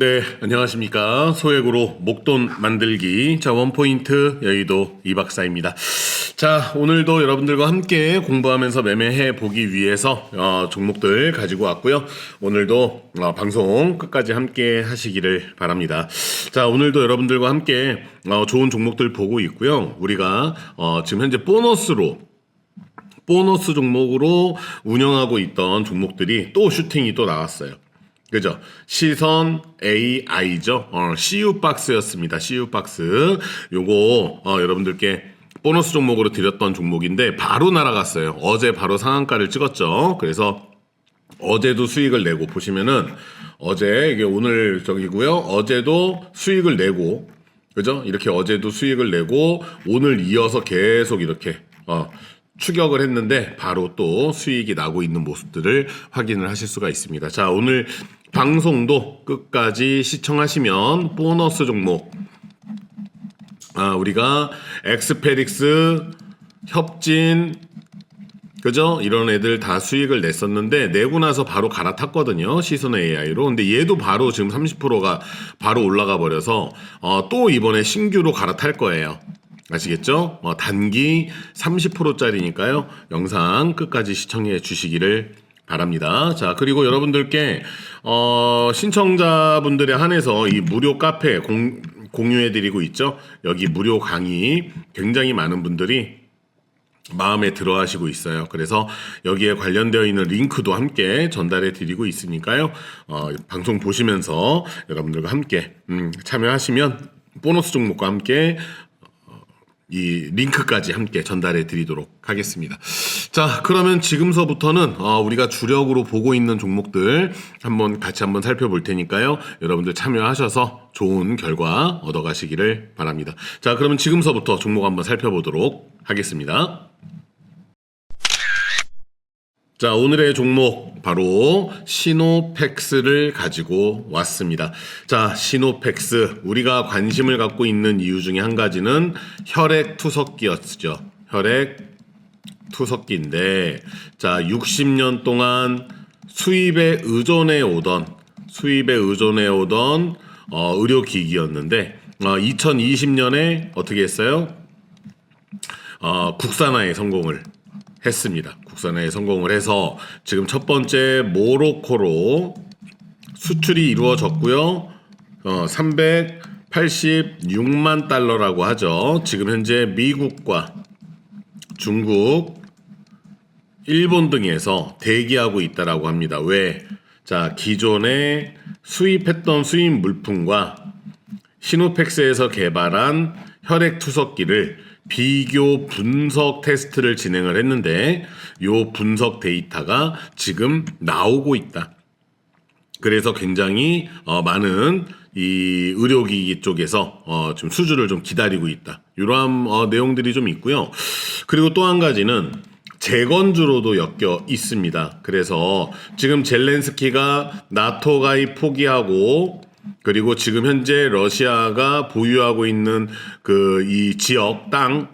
네, 안녕하십니까. 소액으로 목돈 만들기. 자, 원포인트 여의도 이박사입니다. 자, 오늘도 여러분들과 함께 공부하면서 매매해 보기 위해서 어, 종목들 가지고 왔고요. 오늘도 어, 방송 끝까지 함께 하시기를 바랍니다. 자, 오늘도 여러분들과 함께 어, 좋은 종목들 보고 있고요. 우리가 어, 지금 현재 보너스로 보너스 종목으로 운영하고 있던 종목들이 또 슈팅이 또 나왔어요. 그죠? 시선 AI죠. 어, CU 박스였습니다. CU 박스. 요거 어, 여러분들께 보너스 종목으로 드렸던 종목인데 바로 날아갔어요. 어제 바로 상한가를 찍었죠. 그래서 어제도 수익을 내고 보시면은 어제 이게 오늘 저기고요. 어제도 수익을 내고 그죠? 이렇게 어제도 수익을 내고 오늘 이어서 계속 이렇게 어 추격을 했는데 바로 또 수익이 나고 있는 모습들을 확인을 하실 수가 있습니다. 자, 오늘 방송도 끝까지 시청하시면 보너스 종목 아, 우리가 엑스페릭스, 협진, 그죠? 이런 애들 다 수익을 냈었는데 내고 나서 바로 갈아탔거든요. 시선 AI로. 근데 얘도 바로 지금 30%가 바로 올라가 버려서 어, 또 이번에 신규로 갈아탈 거예요. 아시겠죠? 어, 단기 30%짜리니까요. 영상 끝까지 시청해 주시기를 바랍니다. 자, 그리고 여러분들께 어, 신청자분들에 한해서 이 무료 카페 공, 공유해드리고 있죠. 여기 무료 강의 굉장히 많은 분들이 마음에 들어 하시고 있어요. 그래서 여기에 관련되어 있는 링크도 함께 전달해 드리고 있으니까요. 어, 방송 보시면서 여러분들과 함께 음, 참여하시면 보너스 종목과 함께 어, 이 링크까지 함께 전달해 드리도록 하겠습니다. 자, 그러면 지금서부터는 어, 우리가 주력으로 보고 있는 종목들 한번 같이 한번 살펴볼 테니까요. 여러분들 참여하셔서 좋은 결과 얻어 가시기를 바랍니다. 자, 그러면 지금서부터 종목 한번 살펴보도록 하겠습니다. 자, 오늘의 종목 바로 시노팩스를 가지고 왔습니다. 자, 시노팩스 우리가 관심을 갖고 있는 이유 중에 한 가지는 혈액 투석기였죠. 혈액 투석기인데 자, 60년 동안 수입에 의존해 오던 수입에 의존해 오던 어, 의료기기였는데 어, 2020년에 어떻게 했어요? 어, 국산화에 성공을 했습니다. 국산화에 성공을 해서 지금 첫 번째 모로코로 수출이 이루어졌고요. 어, 386만 달러라고 하죠. 지금 현재 미국과 중국, 일본 등에서 대기하고 있다라고 합니다. 왜? 자, 기존에 수입했던 수입 물품과 시노팩스에서 개발한 혈액 투석기를 비교 분석 테스트를 진행을 했는데 요 분석 데이터가 지금 나오고 있다. 그래서 굉장히 어, 많은 이 의료기기 쪽에서 어, 좀 수주를 좀 기다리고 있다. 이러한 어, 내용들이 좀 있고요. 그리고 또 한 가지는 재건주로도 엮여 있습니다. 그래서 지금 젤렌스키가 나토 가입 포기하고 그리고 지금 현재 러시아가 보유하고 있는 그 이 지역 땅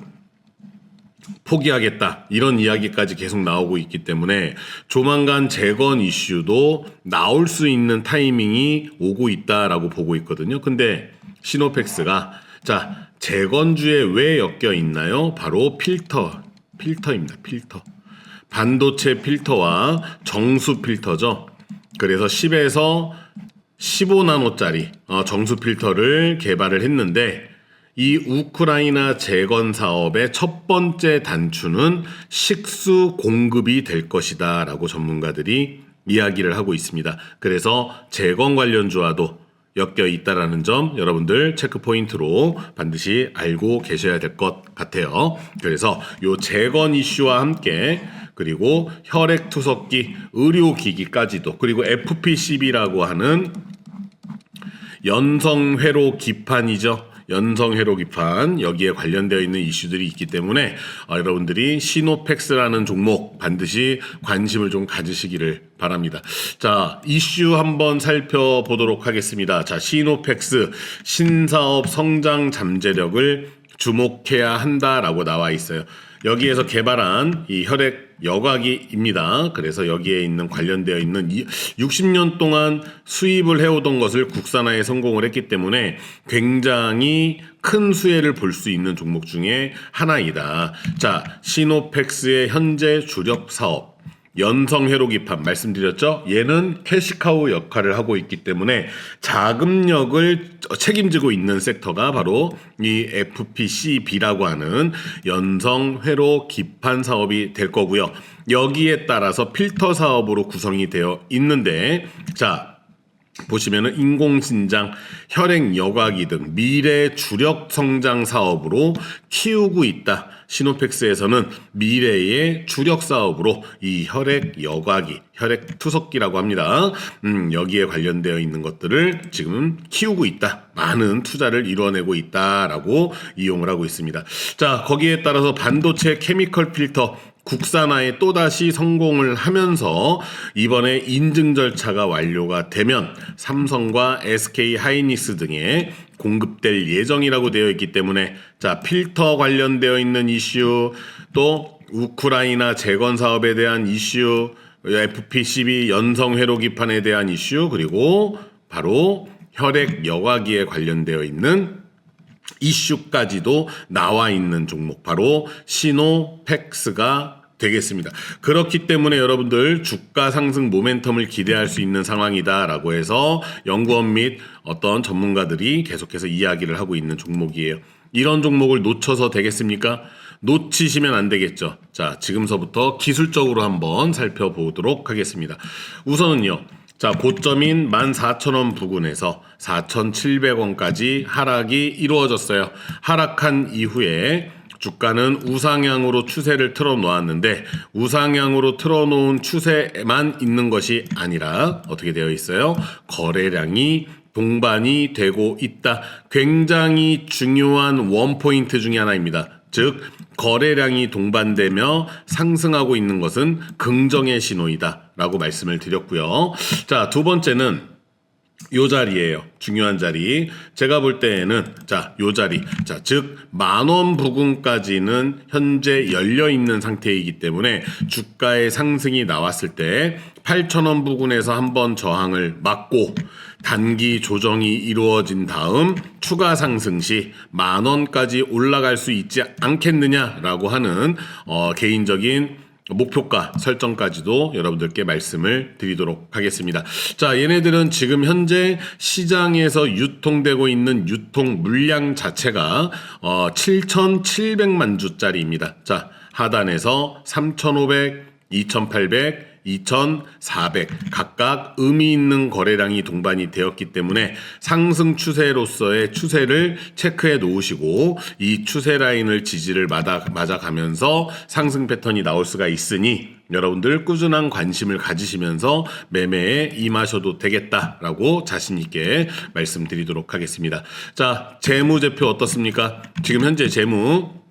포기하겠다 이런 이야기까지 계속 나오고 있기 때문에 조만간 재건 이슈도 나올 수 있는 타이밍이 오고 있다라고 보고 있거든요. 근데 시노팩스가 자 재건주에 왜 엮여 있나요? 바로 필터 필터입니다. 필터 반도체 필터와 정수 필터죠. 그래서 10에서 15나노짜리 어, 정수 필터를 개발을 했는데 이 우크라이나 재건 사업의 첫 번째 단추는 식수 공급이 될 것이다 라고 전문가들이 이야기를 하고 있습니다. 그래서 재건 관련주와도 엮여 있다라는 점 여러분들 체크 포인트로 반드시 알고 계셔야 될 것 같아요. 그래서 요 재건 이슈와 함께 그리고 혈액 투석기, 의료 기기까지도 그리고 FPCB라고 하는 연성 회로 기판이죠. 연성회로 기판 여기에 관련되어 있는 이슈들이 있기 때문에 어, 여러분들이 시노팩스라는 종목 반드시 관심을 좀 가지시기를 바랍니다. 자 이슈 한번 살펴보도록 하겠습니다. 자 시노팩스 신사업 성장 잠재력을 주목해야 한다라고 나와 있어요. 여기에서 개발한 이 혈액 여과기입니다. 그래서 여기에 있는 관련되어 있는 이 60년 동안 수입을 해오던 것을 국산화에 성공을 했기 때문에 굉장히 큰 수혜를 볼 수 있는 종목 중에 하나이다. 자, 시노펙스의 현재 주력 사업. 연성 회로 기판 말씀드렸죠? 얘는 캐시카우 역할을 하고 있기 때문에 자금력을 책임지고 있는 섹터가 바로 이 FPCB라고 하는 연성 회로 기판 사업이 될 거고요. 여기에 따라서 필터 사업으로 구성이 되어 있는데 자, 보시면은 인공신장, 혈액 여과기 등 미래 주력 성장 사업으로 키우고 있다. 시노펙스에서는 미래의 주력 사업으로 이 혈액 여과기, 혈액 투석기라고 합니다. 음, 여기에 관련되어 있는 것들을 지금 키우고 있다. 많은 투자를 이뤄내고 있다라고 이용을 하고 있습니다. 자, 거기에 따라서 반도체 케미컬 필터 국산화에 또다시 성공을 하면서 이번에 인증 절차가 완료가 되면 삼성과 SK 하이닉스 등에 공급될 예정이라고 되어 있기 때문에 자 필터 관련되어 있는 이슈 또 우크라이나 재건 사업에 대한 이슈 FPCB 연성 회로 기판에 대한 이슈 그리고 바로 혈액 여과기에 관련되어 있는 이슈까지도 나와 있는 종목 바로 시노팩스가 되겠습니다. 그렇기 때문에 여러분들 주가 상승 모멘텀을 기대할 수 있는 상황이다라고 해서 연구원 및 어떤 전문가들이 계속해서 이야기를 하고 있는 종목이에요. 이런 종목을 놓쳐서 되겠습니까? 놓치시면 안 되겠죠. 자, 지금서부터 기술적으로 한번 살펴보도록 하겠습니다. 우선은요. 자, 고점인 14,000원 부근에서 4,700원까지 하락이 이루어졌어요. 하락한 이후에 주가는 우상향으로 추세를 틀어 놓았는데 우상향으로 틀어 놓은 추세만 있는 것이 아니라 어떻게 되어 있어요? 거래량이 동반이 되고 있다. 굉장히 중요한 원포인트 중의 하나입니다. 즉, 거래량이 동반되며 상승하고 있는 것은 긍정의 신호이다. 라고 말씀을 드렸고요. 자, 두 번째는 요 자리예요. 중요한 자리. 제가 볼 때에는 자, 요 자리. 자, 즉 만원 부근까지는 현재 열려 있는 상태이기 때문에 주가의 상승이 나왔을 때 8,000원 부근에서 한번 저항을 막고 단기 조정이 이루어진 다음 추가 상승 시 만원까지 올라갈 수 있지 않겠느냐라고 하는 어, 개인적인 목표가 설정까지도 여러분들께 말씀을 드리도록 하겠습니다. 자, 얘네들은 지금 현재 시장에서 유통되고 있는 유통 물량 자체가 어, 7,700만 주짜리입니다. 자, 하단에서 3,500, 2,800, 2,400 각각 의미 있는 거래량이 동반이 되었기 때문에 상승 추세로서의 추세를 체크해 놓으시고 이 추세 라인을 지지를 맞아, 맞아가면서 상승 패턴이 나올 수가 있으니 여러분들 꾸준한 관심을 가지시면서 매매에 임하셔도 되겠다라고 자신 있게 말씀드리도록 하겠습니다. 자, 재무제표 어떻습니까? 지금 현재 재무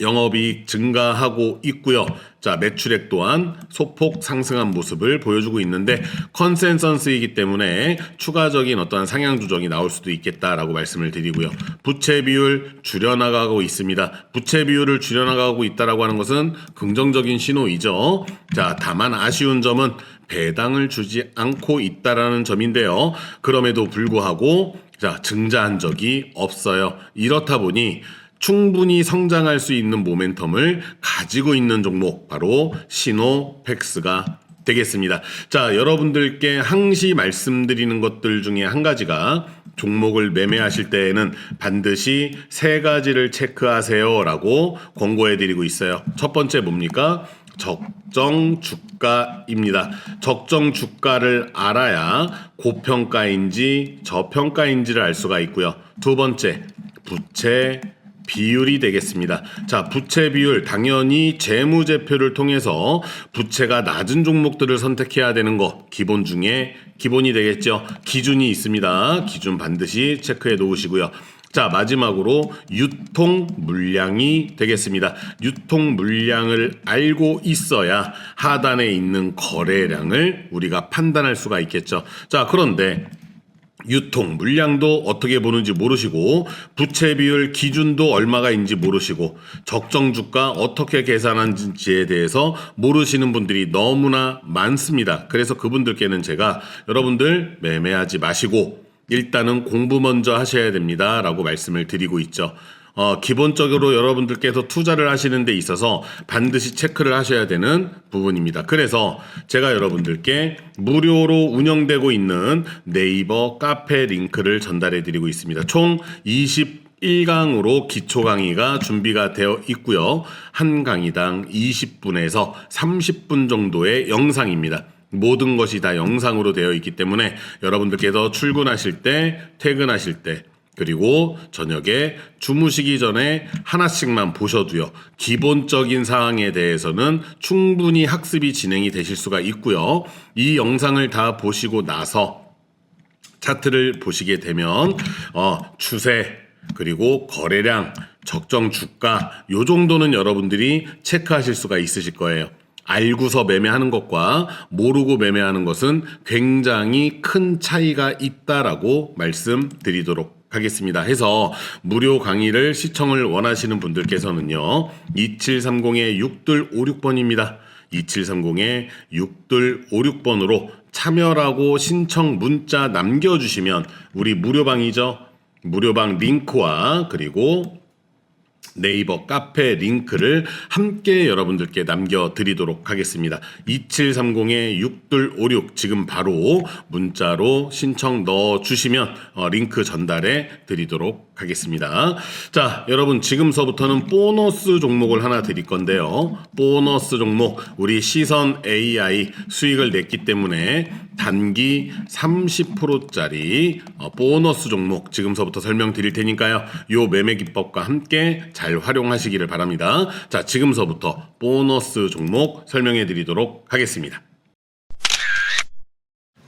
영업이익 증가하고 있고요. 자, 매출액 또한 소폭 상승한 모습을 보여주고 있는데 컨센서스이기 때문에 추가적인 어떠한 상향 조정이 나올 수도 있겠다라고 말씀을 드리고요. 부채 비율 줄여나가고 있습니다. 부채 비율을 줄여나가고 있다라고 하는 것은 긍정적인 신호이죠. 자, 다만 아쉬운 점은 배당을 주지 않고 있다라는 점인데요. 그럼에도 불구하고 자, 증자한 적이 없어요. 이렇다 보니 충분히 성장할 수 있는 모멘텀을 가지고 있는 종목 바로 시노팩스가 되겠습니다. 자, 여러분들께 항시 말씀드리는 것들 중에 한 가지가 종목을 매매하실 때에는 반드시 세 가지를 체크하세요라고 권고해 드리고 있어요. 첫 번째 뭡니까? 적정 주가입니다. 적정 주가를 알아야 고평가인지 저평가인지를 알 수가 있고요. 두 번째, 부채 비율이 되겠습니다. 자, 부채 비율 당연히 재무제표를 통해서 부채가 낮은 종목들을 선택해야 되는 거 기본 중에 기본이 되겠죠. 기준이 있습니다. 기준 반드시 체크해 놓으시고요. 자, 마지막으로 유통 물량이 되겠습니다. 유통 물량을 알고 있어야 하단에 있는 거래량을 우리가 판단할 수가 있겠죠. 자, 그런데 유통 물량도 어떻게 보는지 모르시고 부채 비율 기준도 얼마가 있는지 모르시고 적정 주가 어떻게 계산하는지에 대해서 모르시는 분들이 너무나 많습니다. 그래서 그분들께는 제가 여러분들 매매하지 마시고 일단은 공부 먼저 하셔야 됩니다 라고 말씀을 드리고 있죠. 어, 기본적으로 여러분들께서 투자를 하시는 데 있어서 반드시 체크를 하셔야 되는 부분입니다. 그래서 제가 여러분들께 무료로 운영되고 있는 네이버 카페 링크를 전달해 드리고 있습니다. 총 21강으로 기초 강의가 준비가 되어 있고요. 한 강의당 20분에서 30분 정도의 영상입니다. 모든 것이 다 영상으로 되어 있기 때문에 여러분들께서 출근하실 때, 퇴근하실 때, 그리고 저녁에 주무시기 전에 하나씩만 보셔도요. 기본적인 사항에 대해서는 충분히 학습이 진행이 되실 수가 있고요. 이 영상을 다 보시고 나서 차트를 보시게 되면 어, 추세 그리고 거래량, 적정 주가 요 정도는 여러분들이 체크하실 수가 있으실 거예요. 알고서 매매하는 것과 모르고 매매하는 것은 굉장히 큰 차이가 있다라고 말씀드리도록 하겠습니다. 해서 무료 강의를 시청을 원하시는 분들께서는요. 2730의 6356번입니다. 2730의 6356번으로 참여라고 신청 문자 남겨주시면 우리 무료방이죠. 무료방 링크와 그리고 네이버 카페 링크를 함께 여러분들께 남겨드리도록 하겠습니다. 2730-6256 지금 바로 문자로 신청 넣어주시면 어, 링크 전달해 드리도록 하겠습니다. 자, 여러분 지금서부터는 보너스 종목을 하나 드릴 건데요. 보너스 종목 우리 시선 AI 수익을 냈기 때문에 단기 30%짜리 어, 보너스 종목 지금서부터 설명드릴 테니까요. 요 매매 기법과 함께 잘 활용하시기를 바랍니다. 자, 지금서부터 보너스 종목 설명해 드리도록 하겠습니다.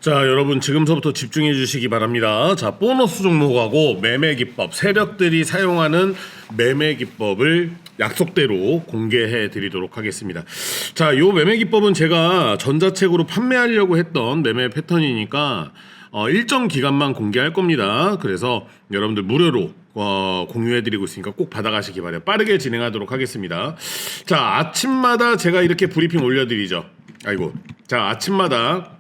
자, 여러분 지금서부터 집중해 주시기 바랍니다. 자, 보너스 종목하고 매매 기법, 세력들이 사용하는 매매 기법을 약속대로 공개해 드리도록 하겠습니다. 자, 요 매매 기법은 제가 전자책으로 판매하려고 했던 매매 패턴이니까 어, 일정 기간만 공개할 겁니다. 그래서 여러분들 무료로 어, 공유해드리고 있으니까 꼭 받아가시기 바래요. 빠르게 진행하도록 하겠습니다. 자, 아침마다 제가 이렇게 브리핑 올려드리죠. 아이고, 자, 아침마다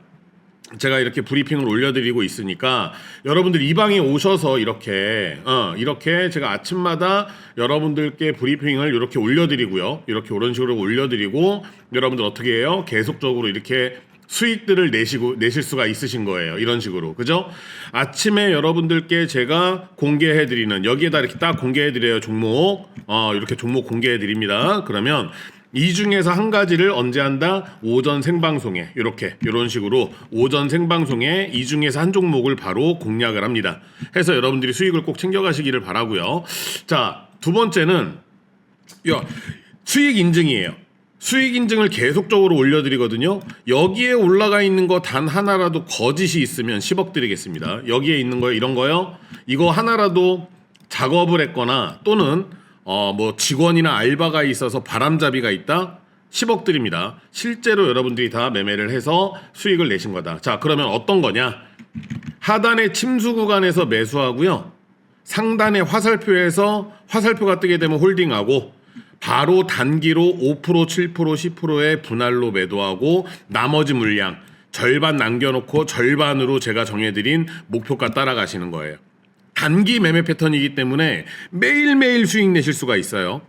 제가 이렇게 브리핑을 올려드리고 있으니까 여러분들 이 방에 오셔서 이렇게 어 이렇게 제가 아침마다 여러분들께 브리핑을 이렇게 올려드리고요. 이렇게 이런 식으로 올려드리고 여러분들 어떻게 해요? 계속적으로 이렇게 수익들을 내시고 내실 수가 있으신 거예요. 이런 식으로. 그죠? 아침에 여러분들께 제가 공개해 드리는 여기에다 이렇게 딱 공개해 드려요 종목. 어 이렇게 종목 공개해 드립니다. 그러면 이 중에서 한 가지를 언제 한다? 오전 생방송에 이렇게 이런 식으로 오전 생방송에 이 중에서 한 종목을 바로 공략을 합니다. 해서 여러분들이 수익을 꼭 챙겨가시기를 바라고요. 자, 두 번째는 야, 수익 인증이에요. 수익 인증을 계속적으로 올려드리거든요. 여기에 올라가 있는 거 단 하나라도 거짓이 있으면 10억 드리겠습니다. 여기에 있는 거요, 이런 거요. 이거 하나라도 작업을 했거나 또는 어, 뭐 직원이나 알바가 있어서 바람잡이가 있다? 10억 드립니다. 실제로 여러분들이 다 매매를 해서 수익을 내신 거다. 자, 그러면 어떤 거냐? 하단의 침수 구간에서 매수하고요. 상단의 화살표에서 화살표가 뜨게 되면 홀딩하고 바로 단기로 5%, 7%, 10%의 분할로 매도하고 나머지 물량 절반 남겨놓고 절반으로 제가 정해드린 목표가 따라가시는 거예요. 단기 매매 패턴이기 때문에 매일매일 수익 내실 수가 있어요.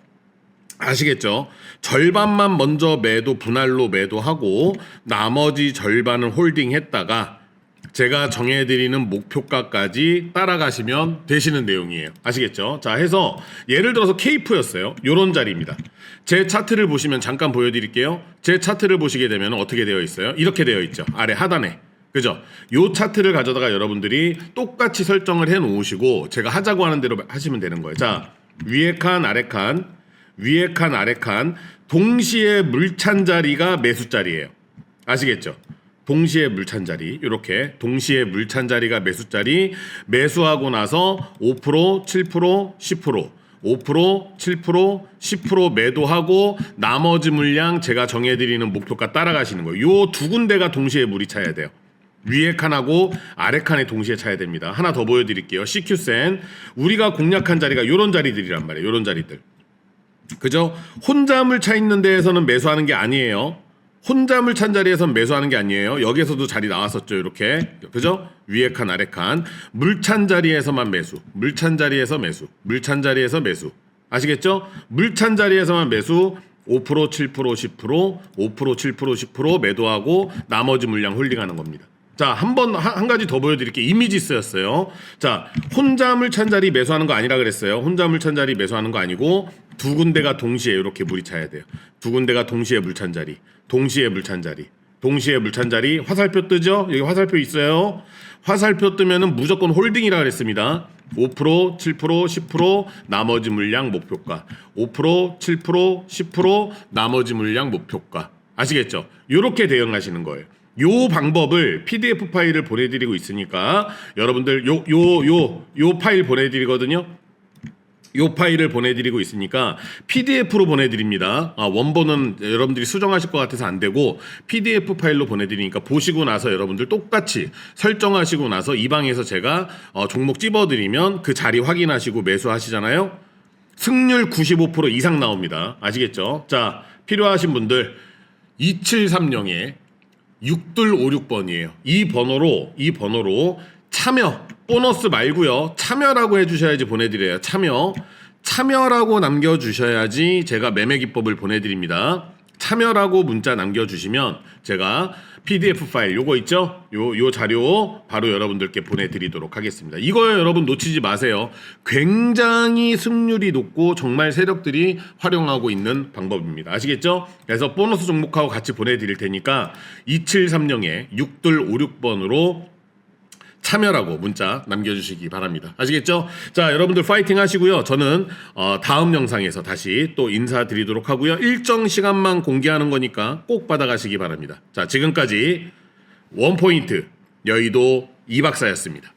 아시겠죠? 절반만 먼저 매도 분할로 매도하고 나머지 절반을 홀딩했다가 제가 정해드리는 목표가까지 따라가시면 되시는 내용이에요. 아시겠죠? 자, 해서 예를 들어서 케이프였어요. 요런 자리입니다. 제 차트를 보시면 잠깐 보여드릴게요. 제 차트를 보시게 되면 어떻게 되어 있어요? 이렇게 되어 있죠. 아래 하단에. 그죠? 요 차트를 가져다가 여러분들이 똑같이 설정을 해 놓으시고 제가 하자고 하는 대로 하시면 되는 거예요. 자, 위에 칸, 아래 칸, 위에 칸, 아래 칸, 동시에 물찬 자리가 매수 자리예요. 아시겠죠? 동시에 물찬 자리 이렇게 동시에 물찬 자리가 매수 자리 매수하고 나서 5% 7% 10% 5%, 7%, 10% 매도하고 나머지 물량 제가 정해드리는 목표가 따라가시는 거예요. 요 두 군데가 동시에 물이 차야 돼요. 위에 칸하고 아래 칸에 동시에 차야 됩니다. 하나 더 보여드릴게요. CQ센 우리가 공략한 자리가 요런 자리들이란 말이에요. 요런 자리들. 그죠? 혼잠을 차 있는 데에서는 매수하는 게 아니에요. 혼잠을 찬 자리에선 매수하는 게 아니에요. 여기에서도 자리 나왔었죠. 이렇게. 그죠? 위에 칸, 아래 칸. 물 찬 자리에서만 매수. 물 찬 자리에서 매수. 물 찬 자리에서 매수. 아시겠죠? 물 찬 자리에서만 매수. 5%, 7%, 10%, 5%, 7%, 10% 매도하고 나머지 물량 홀딩하는 겁니다. 자, 한 번, 한, 한 가지 더 보여드릴게요. 이미지스였어요. 자, 혼잠을 찬 자리 매수하는 거 아니라 그랬어요. 혼잠을 찬 자리 매수하는 거 아니고 두 군데가 동시에 이렇게 물이 차야 돼요. 두 군데가 동시에 물찬 자리. 동시에 물찬 자리. 동시에 물찬 자리. 화살표 뜨죠? 여기 화살표 있어요. 화살표 뜨면은 무조건 홀딩이라 그랬습니다. 5%, 7%, 10% 나머지 물량 목표가. 5%, 7%, 10% 나머지 물량 목표가. 아시겠죠? 요렇게 대응하시는 거예요. 요 방법을 PDF 파일을 보내드리고 있으니까 여러분들 요 요 요 요 파일 보내드리거든요. 요 파일을 보내드리고 있으니까 PDF로 보내드립니다. 아, 원본은 여러분들이 수정하실 것 같아서 안 되고 PDF 파일로 보내드리니까 보시고 나서 여러분들 똑같이 설정하시고 나서 이 방에서 제가 어, 종목 찝어드리면 그 자리 확인하시고 매수하시잖아요. 승률 95% 이상 나옵니다. 아시겠죠? 자, 필요하신 분들 2730에 6256번이에요. 이 번호로 이 번호로 참여 보너스 말고요. 참여라고 해 주셔야지 보내 드려요. 참여 참여라고 남겨 주셔야지 제가 매매 기법을 보내 드립니다. 참여라고 문자 남겨주시면 제가 PDF 파일 요거 있죠? 요, 요 자료 바로 여러분들께 보내드리도록 하겠습니다. 이거 여러분 놓치지 마세요. 굉장히 승률이 높고 정말 세력들이 활용하고 있는 방법입니다. 아시겠죠? 그래서 보너스 종목하고 같이 보내드릴 테니까 2730에 6256번으로 참여라고 문자 남겨주시기 바랍니다. 아시겠죠? 자, 여러분들 파이팅 하시고요. 저는 어, 다음 영상에서 다시 또 인사드리도록 하고요. 일정 시간만 공개하는 거니까 꼭 받아가시기 바랍니다. 자, 지금까지 원포인트 여의도 이박사였습니다.